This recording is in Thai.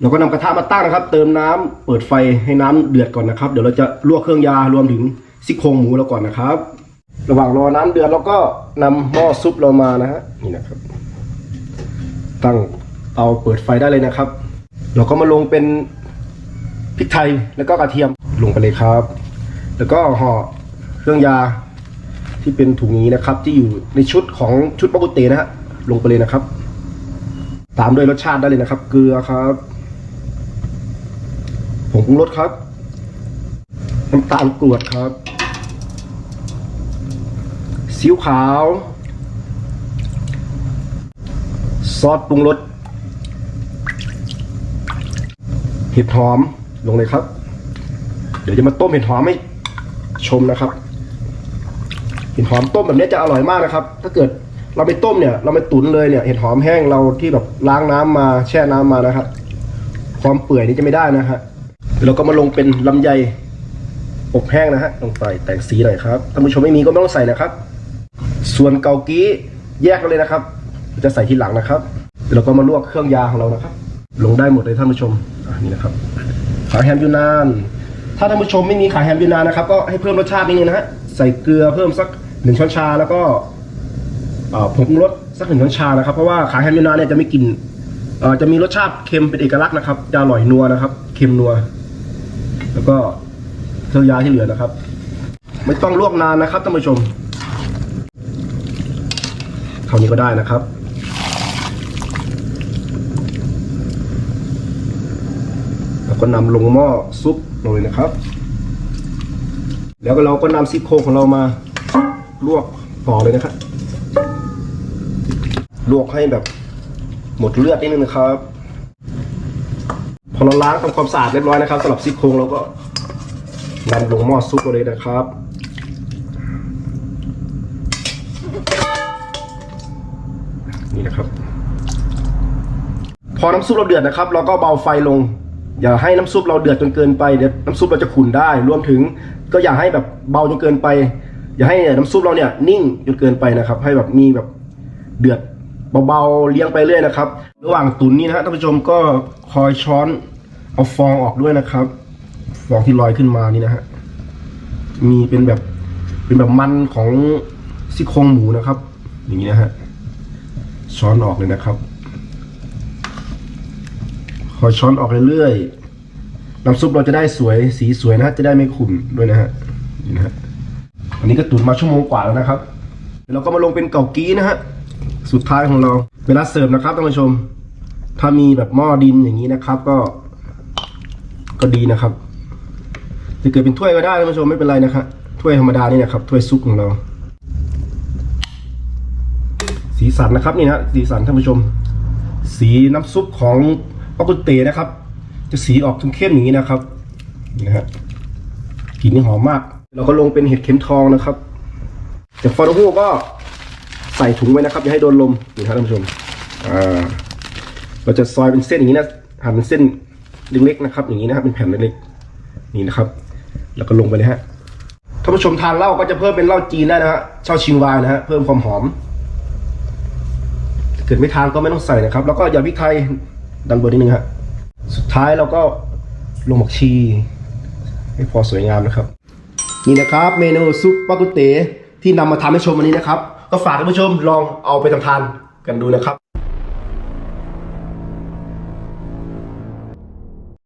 เราก็นำกระทะมาตั้งนะครับ เติมน้ำเปิดไฟให้น้ำเดือดก่อนนะครับ เดี๋ยวเราจะลวกเครื่องยารวมถึงซี่โครงหมูเราก่อนนะครับ ระหว่างรอน้ำเดือดเราก็นำหม้อซุปเรามานะฮะนี่นะครับ ตั้งเตาเปิดไฟได้เลยนะครับ เราก็มาลงเป็นพริกไทยแล้วก็กระเทียมลงไปเลยครับ แล้วก็ห่อเครื่องยาที่เป็นถุงนี้นะครับ ที่อยู่ในชุดของชุดปกตินะฮะลงไปเลยนะครับ ตามด้วยรสชาติได้เลยนะครับ เกลือครับ งปรุงรสครับน้ำตาลกรวดครับซีอิ๊วขาว ซอสปรุงรสเห็ดหอมลงเลยครับ เดี๋ยวจะมาต้มเห็ดหอมให้ชมนะครับ เห็ดหอมต้มแบบนี้จะอร่อยมากนะครับ ถ้าเกิดเราไปต้มเนี่ย เราไปตุ๋นเลยเนี่ย เห็ดหอมแห้งเราที่แบบล้างน้ำมาแช่น้ำมานะครับ ความเปื่อยนี่จะไม่ได้นะฮะ เราก็มาลงเป็นลำไยอบแห้งนะฮะลงไปแต่งสีหน่อยครับท่านผู้ชมไม่มีก็ไม่ต้องใส่นะครับ ส่วนเกากี้แยกกันเลยนะครับจะใส่ทีหลังนะครับเราก็มาลวกเครื่องยาของเรานะครับ ลงได้หมดเลยท่านผู้ชมนี่นะครับขาแฮมยูนาน ถ้าท่านผู้ชมไม่มีขาแฮมยูนานนะครับ ก็ให้เพิ่มรสชาตินิดนึงนะฮะใส่เกลือเพิ่มสักหนึ่งช้อนชาแล้วก็ผงรสสักหนึ่งช้อนชานะครับเพราะว่าขาแฮมยูนานเนี่ยจะไม่กลิ่นจะมีรสชาติเค็มเป็นเอกลักษณ์นะครับจะอร่อยนัวนะครับ เค็มนัว แล้วก็เครื่องยาที่เหลือนะครับ ไม่ต้องลวกนานนะครับท่านผู้ชมเท่านี้ก็ได้นะครับแล้วก็นำลงหม้อซุปเลยนะครับ แล้วก็เราก็นำซี่โครงของเรามาลวกต่อเลยนะครับ ลวกให้แบบหมดเลือดนิดนึงนะครับ พอเราล้างทำความสะอาดเรียบร้อยนะครับสำหรับซี่โครงเราก็นำลงหม้อซุปเลยนะครับนี่นะครับ พอน้ำซุปเราเดือดนะครับ เราก็เบาไฟลง อย่าให้น้ำซุปเราเดือดจนเกินไปเดี๋ยวน้ำซุปเราจะขุ่นได้ รวมถึงก็อย่าให้แบบเบาจนเกินไป อย่าให้น้ำซุปเราเนี่ยนิ่งจนเกินไปนะครับ ให้แบบมีแบบเดือด เบาๆเลี้ยงไปเรื่อยนะครับ ระหว่างตุ๋นนี่นะฮะท่านผู้ชมก็คอยช้อนเอาฟองออกด้วยนะครับ ฟองที่ลอยขึ้นมานี่นะฮะมีเป็นแบบเป็นแบบมันของซี่โครงหมูนะครับ อย่างนี้นะฮะช้อนออกเลยนะครับคอยช้อนออกเรื่อยๆน้ำซุปเราจะได้สวยสีสวยนะฮะจะได้ไม่ขุ่นด้วยนะฮะนี่นะฮะอันนี้ก็ตุ๋นมาชั่วโมงกว่าแล้วนะครับเราก็มาลงเป็นเกากี้นะฮะ สุดท้ายของเรา เวลาเสิร์ฟนะครับท่านผู้ชม ถ้ามีแบบหม้อดินอย่างนี้นะครับ ก็ ก็ดีนะครับจะเกิดเป็นถ้วยก็ได้ท่านผู้ชมไม่เป็นไรนะครับถ้วยธรรมดานี่นะครับถ้วยซุปของเรา สีสันนะครับนี่นะสีสันท่านผู้ชม สีน้ำซุปของปากุเตนะครับ จะสีออกเข้มๆอย่างนี้นะครับนี่นะฮะกลิ่นนี่หอมมาก เราก็ลงเป็นเห็ดเข็มทองนะครับแต่ฟอร์ฮูก็ ใส่ถุงไว้นะครับอย่าให้โดนลมนี่ครับท่านผู้ชมอ่าเราจะซอยเป็นเส้นอย่างนี้นะหั่นเป็นเส้นเล็กๆนะครับ อย่างนี้นะครับเป็นแผ่นเล็กๆนี่นะครับ แล้วก็ลงไปเลยฮะท่านผู้ชมทานเหล้าก็จะเพิ่มเป็นเหล้าจีนได้นะฮะเช่าชิงวายนะฮะเพิ่มความหอมถ้าเกิดไม่ทานก็ไม่ต้องใส่นะครับ แล้วก็อย่าพริกไทยดันบนนิดนึงฮะสุดท้ายเราก็ลงหมักชี ให้พอสวยงามนะครับ นี่นะครับเมนูซุปปากุเตที่นำมาทำให้ชมวันนี้นะครับ ก็ฝากท่านผู้ชมลองเอาไปทำทานกันดูนะครับ